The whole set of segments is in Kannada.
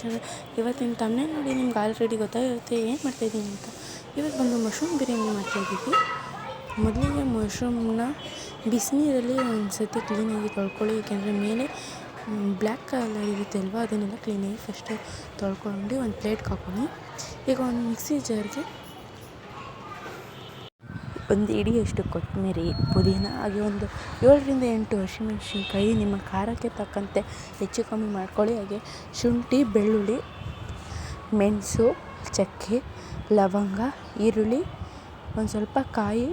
ಚಾನಲ್ ಇವತ್ತಿನ ತಮ್ಮನೇ ನೋಡಿ ನಿಮ್ಗೆ ಆಲ್ರೆಡಿ ಗೊತ್ತಾಗಿರುತ್ತೆ ಏನು ಮಾಡ್ತಾಯಿದ್ದೀನಿ ಅಂತ. ಇವತ್ತು ಬಂದು ಮಶ್ರೂಮ್ ಬಿರಿಯಾನಿ ಮಾಡ್ತಾಯಿದ್ದೀವಿ ಮೊದಲಿಗೆ ಮಶ್ರೂಮ್ನ ಬಿಸಿನೀರಲ್ಲಿ ಒಂದು ಸರ್ತಿ ಕ್ಲೀನಾಗಿ ತೊಳ್ಕೊಳ್ಳಿ ಏಕೆಂದರೆ ಮೇಲೆ ಬ್ಲ್ಯಾಕ್ ಕಲರ್ ಇರುತ್ತೆ ಅಲ್ವಾ, ಅದನ್ನೆಲ್ಲ ಕ್ಲೀನಾಗಿ ಫಸ್ಟು ತೊಳ್ಕೊಂಡು ಒಂದು ಪ್ಲೇಟ್ಗೆ ಹಾಕ್ಕೊಳ್ಳಿ ಈಗ ಒಂದು ಮಿಕ್ಸಿ ಜಾರ್ಗೆ ಒಂದು ಇಡಿಯಷ್ಟು ಕೊತ್ತಂಬರಿ, ಪುದೀನ ಹಾಗೆ ಒಂದು ಏಳರಿಂದ ಎಂಟು ಹಸಿಮೆಣ್ಸಿನ್ಕಾಯಿ ನಿಮ್ಮ ಖಾರಕ್ಕೆ ತಕ್ಕಂತೆ ಹೆಚ್ಚು ಕಮ್ಮಿ ಮಾಡ್ಕೊಳ್ಳಿ. ಹಾಗೆ ಶುಂಠಿ, ಬೆಳ್ಳುಳ್ಳಿ, ಮೆಣಸು, ಚಕ್ಕೆ, ಲವಂಗ, ಈರುಳ್ಳಿ, ಒಂದು ಸ್ವಲ್ಪ ಕಾಯಿ,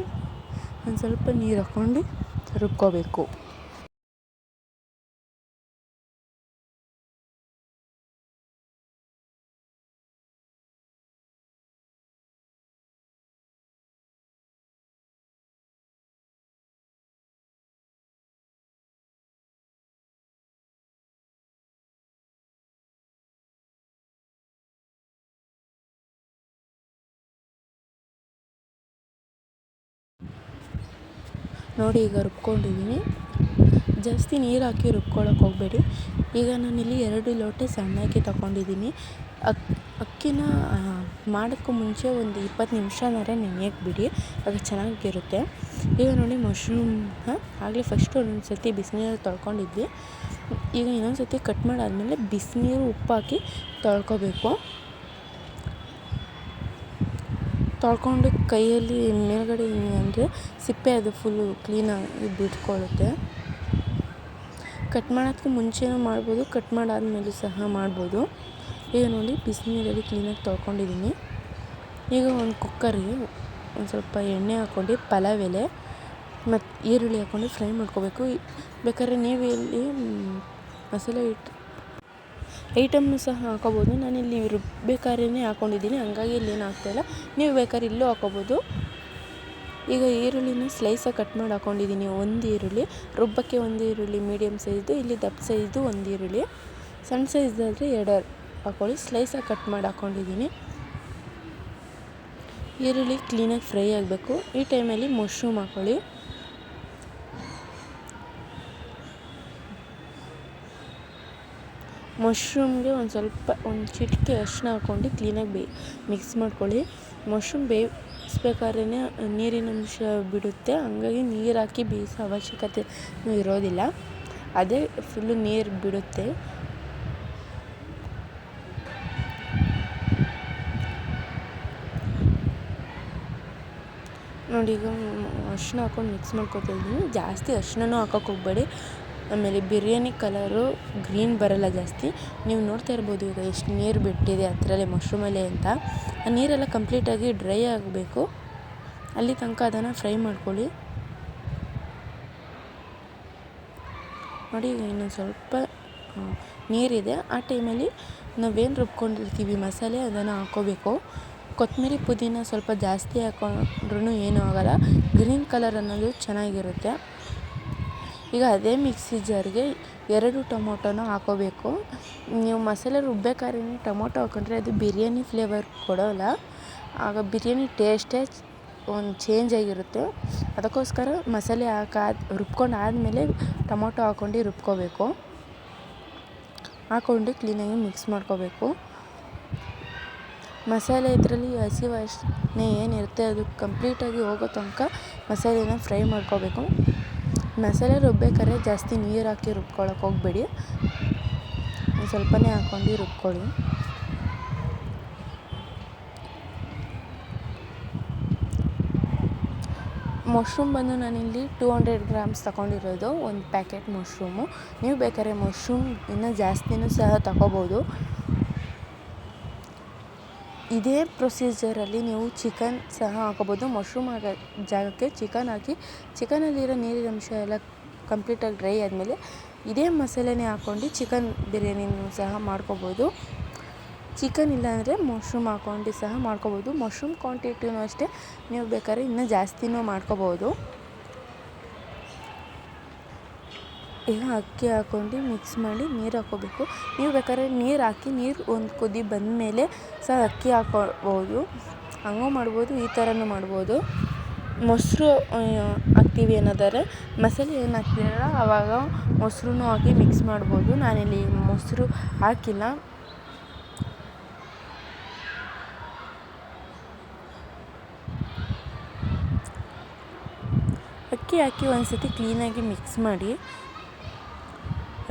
ಒಂದು ಸ್ವಲ್ಪ ನೀರು ಹಾಕ್ಕೊಂಡು ರುಬ್ಕೋಬೇಕು. ನೋಡಿ ಈಗ ರುಬ್ಕೊಂಡಿದ್ದೀನಿ. ಜಾಸ್ತಿ ನೀರು ಹಾಕಿ ರುಬ್ಕೊಳಕ್ಕೆ ಹೋಗಬೇಡಿ. ಈಗ ನಾನಿಲ್ಲಿ ಎರಡು ಲೋಟ ಸಣ್ಣ ಅಕ್ಕಿ ತಗೊಂಡಿದ್ದೀನಿ. ಅಕ್, ಅಕ್ಕಿನ ಮಾಡೋಕ್ಕೂ ಮುಂಚೆ ಒಂದು ಇಪ್ಪತ್ತು ನಿಮಿಷನಾರ ನೆನೆಯೋಕೆ ಬಿಡಿ ಆಗ ಚೆನ್ನಾಗಿರುತ್ತೆ. ಈಗ ನೋಡಿ ಮಶ್ರೂಮ್ ಆಗಲೇ ಫಸ್ಟು ಒಂದೊಂದು ಸರ್ತಿ ಬಿಸಿನೀರು ತೊಳ್ಕೊಂಡಿದ್ವಿ. ಈಗ ಇನ್ನೊಂದು ಸರ್ತಿ ಕಟ್ ಮಾಡಾದಮೇಲೆ ಬಿಸಿನೀರು ಉಪ್ಪು ಹಾಕಿ ತೊಳ್ಕೊಬೇಕು. ತೊಳ್ಕೊಂಡು ಕೈಯಲ್ಲಿ ಮೇಲ್ಗಡೆ ಅಂದರೆ ಸಿಪ್ಪೆ ಅದು ಫುಲ್ಲು ಕ್ಲೀನಾಗಿ ಬಿಟ್ಕೊಳ್ಳುತ್ತೆ. ಕಟ್ ಮಾಡೋದಕ್ಕೂ ಮುಂಚೆನೂ ಮಾಡ್ಬೋದು ಕಟ್ ಮಾಡಾದಮೇಲೆ ಸಹ ಮಾಡ್ಬೋದು. ಈಗ ನೋಡಿ, ಬಿಸಿನೀರಲ್ಲಿ ಕ್ಲೀನಾಗಿ ತೊಳ್ಕೊಂಡಿದ್ದೀನಿ. ಈಗ ಒಂದು ಕುಕ್ಕರ್ಗೆ ಒಂದು ಸ್ವಲ್ಪ ಎಣ್ಣೆ ಹಾಕ್ಕೊಂಡು, ಪಲಾವ್ ಎಲೆ ಮತ್ತು ಈರುಳ್ಳಿ ಹಾಕ್ಕೊಂಡು ಫ್ರೈ ಮಾಡ್ಕೋಬೇಕು. ಬೇಕಾದ್ರೆ ನೀವು ಇಲ್ಲಿ ಮಸಾಲೆ ಹಿಟ್ಟು ಐಟಮ್ನು ಸಹ ಹಾಕೋಬೋದು. ನಾನಿಲ್ಲಿ ರುಬ್ಬೇಕಾದ್ರೇ ಹಾಕ್ಕೊಂಡಿದ್ದೀನಿ ಹಂಗಾಗಿ ಇಲ್ಲಿ ಏನು ಹಾಕ್ತಾಯಿಲ್ಲ ನೀವು ಬೇಕಾದ್ರೆ ಇಲ್ಲೂ ಹಾಕೋಬೋದು. ಈಗ ಈರುಳ್ಳಿನ ಸ್ಲೈಸಾಗಿ ಕಟ್ ಮಾಡಿ ಹಾಕ್ಕೊಂಡಿದ್ದೀನಿ ಒಂದು ಈರುಳ್ಳಿ, ರುಬ್ಬಕ್ಕೆ ಒಂದು ಈರುಳ್ಳಿ ಮೀಡಿಯಮ್ ಸೈಜ್ದು ಇಲ್ಲಿ ದಪ್ಪ ಸೈಜ್ದು ಒಂದು ಈರುಳ್ಳಿ. ಸಣ್ಣ ಸೈಜ್ದಾದರೆ ಎರಡು ಹಾಕ್ಕೊಳ್ಳಿ ಸ್ಲೈಸಾಗಿ ಕಟ್ ಮಾಡಿ ಹಾಕ್ಕೊಂಡಿದ್ದೀನಿ ಈರುಳ್ಳಿ ಕ್ಲೀನಾಗಿ ಫ್ರೈ ಆಗಬೇಕು. ಈ ಟೈಮಲ್ಲಿ ಮಶ್ರೂಮ್ ಹಾಕ್ಕೊಳ್ಳಿ ಮಶ್ರೂಮ್ಗೆ ಒಂದು ಸ್ವಲ್ಪ, ಒಂದು ಚಿಟಿಕೆ ಅರಿಶಿನ ಹಾಕ್ಕೊಂಡು ಕ್ಲೀನಾಗಿ ಬೇ ಮಿಕ್ಸ್ ಮಾಡ್ಕೊಳ್ಳಿ. ಮಶ್ರೂಮ್ ಬೇಯಿಸ್ಬೇಕಾದ್ರೇ ನೀರಿನ ಅಂಶ ಬಿಡುತ್ತೆ. ಹಂಗಾಗಿ ನೀರು ಹಾಕಿ ಬೇಯಿಸೋ ಅವಶ್ಯಕತೆ ಇರೋದಿಲ್ಲ. ಅದೇ ಫುಲ್ಲು ನೀರು ಬಿಡುತ್ತೆ. ನೋಡಿ, ಈಗ ಅರಿಶಿನ ಹಾಕ್ಕೊಂಡು ಮಿಕ್ಸ್ ಮಾಡ್ಕೊತಾ ಇದ್ದೀನಿ. ಜಾಸ್ತಿ ಅರಿಶಿನನೂ ಹಾಕೋಕೆ ಹೋಗಬೇಡಿ. ಆಮೇಲೆ ಬಿರಿಯಾನಿ ಕಲರು ಗ್ರೀನ್ ಬರೋಲ್ಲ ಜಾಸ್ತಿ. ನೀವು ನೋಡ್ತಾ ಇರ್ಬೋದು, ಈಗ ಎಷ್ಟು ನೀರು ಬಿಟ್ಟಿದೆ ಅದರಲ್ಲೇ ಮಶ್ರೂಮಲ್ಲೇ ಅಂತ. ಆ ನೀರೆಲ್ಲ ಕಂಪ್ಲೀಟಾಗಿ ಡ್ರೈ ಆಗಬೇಕು. ಅಲ್ಲಿ ತನಕ ಅದನ್ನು ಫ್ರೈ ಮಾಡ್ಕೊಳ್ಳಿ. ನೋಡಿ, ಈಗ ಇನ್ನೊಂದು ಸ್ವಲ್ಪ ನೀರಿದೆ. ಆ ಟೈಮಲ್ಲಿ ನಾವೇನು ರುಬ್ಕೊಂಡಿರ್ತೀವಿ, ಮಸಾಲೆ ಅದನ್ನು ಹಾಕ್ಕೋಬೇಕು ಕೊತ್ತಂಬರಿ ಪುದೀನ ಸ್ವಲ್ಪ ಜಾಸ್ತಿ ಹಾಕೊಂಡ್ರೂ ಏನೂ ಆಗೋಲ್ಲ. ಗ್ರೀನ್ ಕಲರ್ ಅನ್ನೋದು ಚೆನ್ನಾಗಿರುತ್ತೆ. ಈಗ ಅದೇ ಮಿಕ್ಸಿ ಜಾರ್ಗೆ ಎರಡು ಟೊಮೊಟೊನ ಹಾಕೋಬೇಕು. ನೀವು ಮಸಾಲೆ ರುಬ್ಬೇಕಾದ್ರೆ ಟೊಮೊಟೊ ಹಾಕೊಂಡ್ರೆ ಅದು ಬಿರಿಯಾನಿ ಫ್ಲೇವರ್ ಕೊಡೋಲ್ಲ. ಆಗ ಬಿರಿಯಾನಿ ಟೇಸ್ಟೇ ಒಂದು ಚೇಂಜ್ ಆಗಿರುತ್ತೆ. ಅದಕ್ಕೋಸ್ಕರ ಮಸಾಲೆ ಹಾಕಾದ ರುಬ್ಕೊಂಡು ಆದಮೇಲೆ ಟೊಮೊಟೊ ಹಾಕ್ಕೊಂಡು ರುಬ್ಕೋಬೇಕು. ಹಾಕ್ಕೊಂಡು ಕ್ಲೀನಾಗಿ ಮಿಕ್ಸ್ ಮಾಡ್ಕೋಬೇಕು. ಮಸಾಲೆ ಇದರಲ್ಲಿ ಹಸಿ ವಾಸನೆ ಏನಿರುತ್ತೆ ಅದು ಕಂಪ್ಲೀಟಾಗಿ ಹೋಗೋ ತನಕ ಮಸಾಲೆನ ಫ್ರೈ ಮಾಡ್ಕೋಬೇಕು. ಮಸಾಲೆ ರುಬ್ಬೇಕಾದ್ರೆ ಜಾಸ್ತಿ ನೀರು ಹಾಕಿ ರುಬ್ಕೊಳಕ್ಕೆ ಹೋಗಬೇಡಿ. ಸ್ವಲ್ಪನೇ ಹಾಕ್ಕೊಂಡು ರುಬ್ಕೊಳ್ಳಿ. ಮಶ್ರೂಮ್ ಬಂದು ನಾನಿಲ್ಲಿ ಟೂ ಹಂಡ್ರೆಡ್ ಗ್ರಾಮ್ಸ್ ತಗೊಂಡಿರೋದು, ಒಂದು ಪ್ಯಾಕೆಟ್ ಮಶ್ರೂಮು. ನೀವು ಬೇಕಾದ್ರೆ ಮಶ್ರೂಮ್ ಇನ್ನೂ ಜಾಸ್ತಿನೂ ಸಹ ತಗೋಬೋದು. ಇದೇ ಪ್ರೊಸೀಜರಲ್ಲಿ ನೀವು ಚಿಕನ್ ಸಹ ಹಾಕೋಬೋದು ಮಶ್ರೂಮ್ ಆಗೋ ಜಾಗಕ್ಕೆ ಚಿಕನ್ ಹಾಕಿ, ಚಿಕನಲ್ಲಿರೋ ನೀರಿನ ಅಂಶ ಎಲ್ಲ ಕಂಪ್ಲೀಟಾಗಿ ಡ್ರೈ ಆದಮೇಲೆ ಇದೇ ಮಸಾಲೆನೇ ಹಾಕ್ಕೊಂಡು ಚಿಕನ್ ಬಿರಿಯಾನಿನೂ ಸಹ ಮಾಡ್ಕೋಬೋದು. ಚಿಕನ್ ಇಲ್ಲಾಂದರೆ ಮಶ್ರೂಮ್ ಹಾಕ್ಕೊಂಡು ಸಹ ಮಾಡ್ಕೋಬೋದು. ಮಶ್ರೂಮ್ ಕ್ವಾಂಟಿಟಿನೂ ಅಷ್ಟೇ, ನೀವು ಬೇಕಾದ್ರೆ ಇನ್ನೂ ಜಾಸ್ತಿನೂ ಮಾಡ್ಕೋಬೋದು. ಈಗ ಅಕ್ಕಿ ಹಾಕ್ಕೊಂಡು ಮಿಕ್ಸ್ ಮಾಡಿ ನೀರು ಹಾಕ್ಕೋಬೇಕು ನೀವು ಬೇಕಾದ್ರೆ ನೀರು ಹಾಕಿ ನೀರು ಒಂದು ಕುದಿ ಬಂದಮೇಲೆ ಸಹ ಅಕ್ಕಿ ಹಾಕೊಳ್ಬೋದು ಹಾಗೂ ಮಾಡ್ಬೋದು, ಈ ಥರನೂ ಮಾಡ್ಬೋದು. ಮೊಸರು ಹಾಕ್ತೀವಿ ಅನ್ನೋದಾದ್ರೆ ಮಸಾಲೆ ಏನು ಹಾಕ್ತೀರಲ್ಲ ಆವಾಗ ಮೊಸರನ್ನೂ ಹಾಕಿ ಮಿಕ್ಸ್ ಮಾಡ್ಬೋದು. ನಾನಿಲ್ಲಿ ಮೊಸರು ಹಾಕಿಲ್ಲ. ಅಕ್ಕಿ ಹಾಕಿ ಒಂದು ಸತಿ ಕ್ಲೀನಾಗಿ ಮಿಕ್ಸ್ ಮಾಡಿ.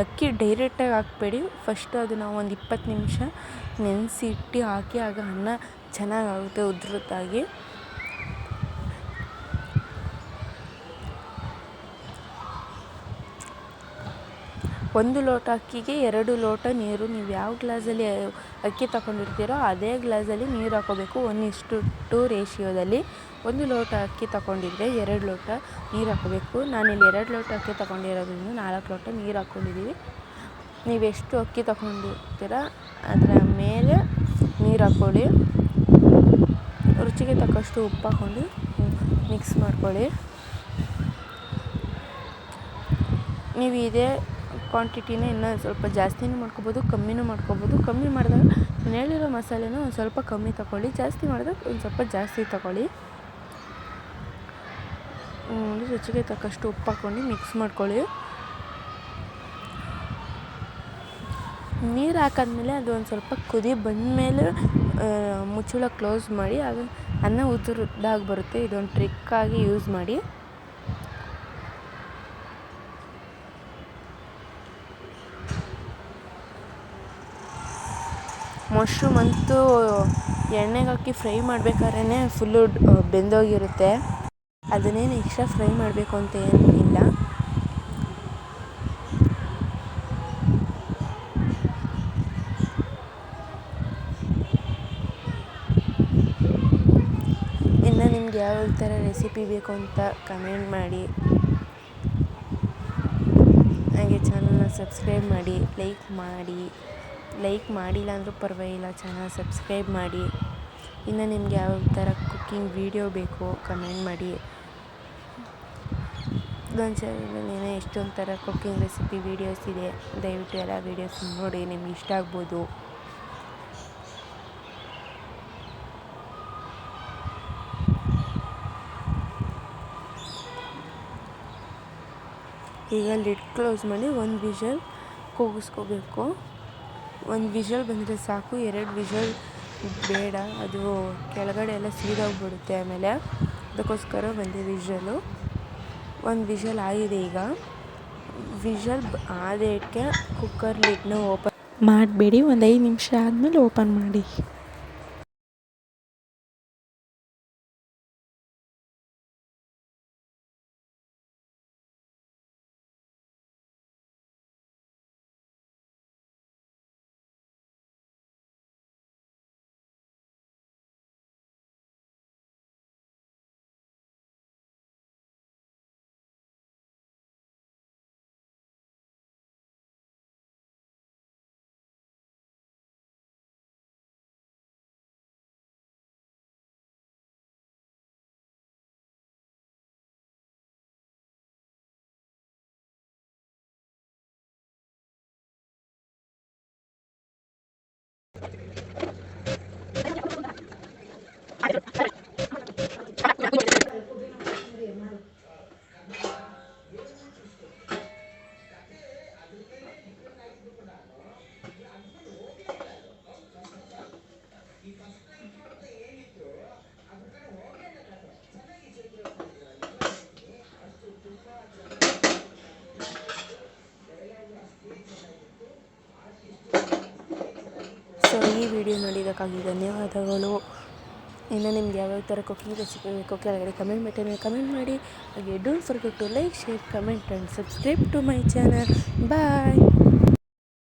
ಅಕ್ಕಿ ಡೈರೆಕ್ಟಾಗಿ ಹಾಕ್ಬೇಡಿ. ಫಸ್ಟು ಅದನ್ನು ಒಂದು ಇಪ್ಪತ್ತು ನಿಮಿಷ ನೆನೆಸಿಟ್ಟು ಹಾಕಿ ಆಗ ಅನ್ನ ಚೆನ್ನಾಗಾಗುತ್ತೆ ಉದ್ರುತ್ತಾಗಿ. ಒಂದು ಲೋಟ ಅಕ್ಕಿಗೆ ಎರಡು ಲೋಟ ನೀರು. ನೀವು ಯಾವ ಗ್ಲಾಸಲ್ಲಿ ಅಕ್ಕಿ ತಗೊಂಡಿರ್ತೀರೋ ಅದೇ ಗ್ಲಾಸಲ್ಲಿ ನೀರು ಹಾಕೋಬೇಕು. ಒಂದಿಷ್ಟು ಟು ರೇಷಿಯೋದಲ್ಲಿ. ಒಂದು ಲೋಟ ಅಕ್ಕಿ ತಗೊಂಡಿದ್ರೆ ಎರಡು ಲೋಟ ನೀರು ಹಾಕಬೇಕು. ನಾನಿಲ್ಲಿ ಎರಡು ಲೋಟ ಅಕ್ಕಿ ತಗೊಂಡಿರೋದ್ರಿಂದ ನಾಲ್ಕು ಲೋಟ ನೀರು ಹಾಕ್ಕೊಂಡಿದ್ದೀವಿ ನೀವು ಎಷ್ಟು ಅಕ್ಕಿ ತಗೊಂಡಿರ್ತೀರ, ಅದರ ಮೇಲೆ ನೀರು ಹಾಕ್ಕೊಳ್ಳಿ ರುಚಿಗೆ ತಕ್ಕಷ್ಟು ಉಪ್ಪು ಹಾಕ್ಕೊಂಡು ಮಿಕ್ಸ್ ಮಾಡ್ಕೊಳ್ಳಿ. ನೀವು ಇದೇ ಕ್ವಾಂಟಿಟಿನ ಇನ್ನೂ ಸ್ವಲ್ಪ ಜಾಸ್ತಿನೂ ಮಾಡ್ಕೊಬೋದು, ಕಮ್ಮಿನೂ ಮಾಡ್ಕೊಬೋದು. ಕಮ್ಮಿ ಮಾಡಿದಾಗ ನಾನು ಮಸಾಲೆನ ಒಂದು ಸ್ವಲ್ಪ ಕಮ್ಮಿ ತಗೊಳ್ಳಿ ಜಾಸ್ತಿ ಮಾಡಿದಾಗ ಒಂದು ಸ್ವಲ್ಪ ಜಾಸ್ತಿ ತಗೊಳ್ಳಿ ರುಚಿಗೆ ತಕ್ಕಷ್ಟು ಉಪ್ಪು ಹಾಕ್ಕೊಂಡು ಮಿಕ್ಸ್ ಮಾಡ್ಕೊಳ್ಳಿ. ನೀರು ಹಾಕಾದ್ಮೇಲೆ ಅದು ಒಂದು ಸ್ವಲ್ಪ ಕುದಿ ಬಂದಮೇಲೆ ಮುಚ್ಚಳ ಕ್ಲೋಸ್ ಮಾಡಿ, ಅದು ಅನ್ನ ಉದುರುದಾಗಿ ಬರುತ್ತೆ. ಇದೊಂದು ಟ್ರಿಕ್ಕಾಗಿ ಯೂಸ್ ಮಾಡಿ. ಮಶ್ರೂಮ್ ಅಂತೂ ಎಣ್ಣೆಗೆ ಹಾಕಿ ಫ್ರೈ ಮಾಡ್ಬೇಕಾದ್ರೆ ಫುಲ್ಲು ಬೆಂದೋಗಿರುತ್ತೆ. ಅದನ್ನೇನು ಎಕ್ಸ್ಟ್ರಾ ಫ್ರೈ ಮಾಡಬೇಕು ಅಂತ ಏನೂ ಇಲ್ಲ ಇನ್ನು ನಿಮ್ಗೆ ಯಾವ ಥರ ರೆಸಿಪಿ ಬೇಕು ಅಂತ ಕಮೆಂಟ್ ಮಾಡಿ. ಹಾಗೆ ಚಾನಲ್ನ ಸಬ್ಸ್ಕ್ರೈಬ್ ಮಾಡಿ ಲೈಕ್ ಮಾಡಿ. ಲೈಕ್ ಮಾಡಿಲ್ಲ ಅಂದರೂ ಪರವಾಗಿಲ್ಲ ಚಾನಲ್ ಸಬ್ಸ್ಕ್ರೈಬ್ ಮಾಡಿ. ಇನ್ನು ನಿಮ್ಗೆ ಯಾವ ಥರ ಕುಕ್ಕಿಂಗ್ ವೀಡಿಯೋ ಬೇಕು ಕಮೆಂಟ್ ಮಾಡಿ. ನನ್ನ ಚಾನಲಲ್ಲಿ ಎಷ್ಟೊಂದು ಥರ ಕುಕ್ಕಿಂಗ್ ರೆಸಿಪಿ ವೀಡಿಯೋಸ್ ಇದೆ, ದಯವಿಟ್ಟು ಎಲ್ಲ ವೀಡಿಯೋಸ್ ನೋಡಿ, ನಿಮ್ಗೆ ಇಷ್ಟ ಆಗ್ಬೋದು. ಈಗ ಲಿಡ್ ಕ್ಲೋಸ್ ಮಾಡಿ ಒಂದು ವಿಷಲ್ ಕೂಗಿಸ್ಕೋಬೇಕು. ಒಂದು ವಿಷಲ್ ಬಂದರೆ ಸಾಕು, ಎರಡು ವಿಷಲ್ ಬೇಡ, ಅದು ಕೆಳಗಡೆ ಎಲ್ಲ ಸೀದೋಗ್ಬಿಡುತ್ತೆ ಆಮೇಲೆ. ಅದಕ್ಕೋಸ್ಕರ ಒಂದು ವಿಷಲು ಒಂದು ವಿಶಲ್ ಆಗಿದೆ ಈಗ. ವಿಶಲ್ ಆದೇಟಕ್ಕೆ ಕುಕ್ಕರ್ ಲಿಡ್ನ ಓಪನ್ ಮಾಡಬೇಡಿ, ಒಂದು ಐದು ನಿಮಿಷ ಆದಮೇಲೆ ಓಪನ್ ಮಾಡಿ. ಈ ವಿಡಿಯೋ ನೋಡಿದ್ದಕ್ಕಾಗಿ ಧನ್ಯವಾದಗಳು. ಇನ್ನು ನಿಮ್ಗೆ ಯಾವ್ಯಾವ ಥರ ಕುಕಿಂಗ್ ರೆಸಿಪಿ ಬೇಕು ಕೆಳಗಡೆ ಕಮೆಂಟ್ ಬಟನಲ್ಲಿ ಕಮೆಂಟ್ ಮಾಡಿ. ಹಾಗೆ don't forget to like share comment and subscribe to my channel bye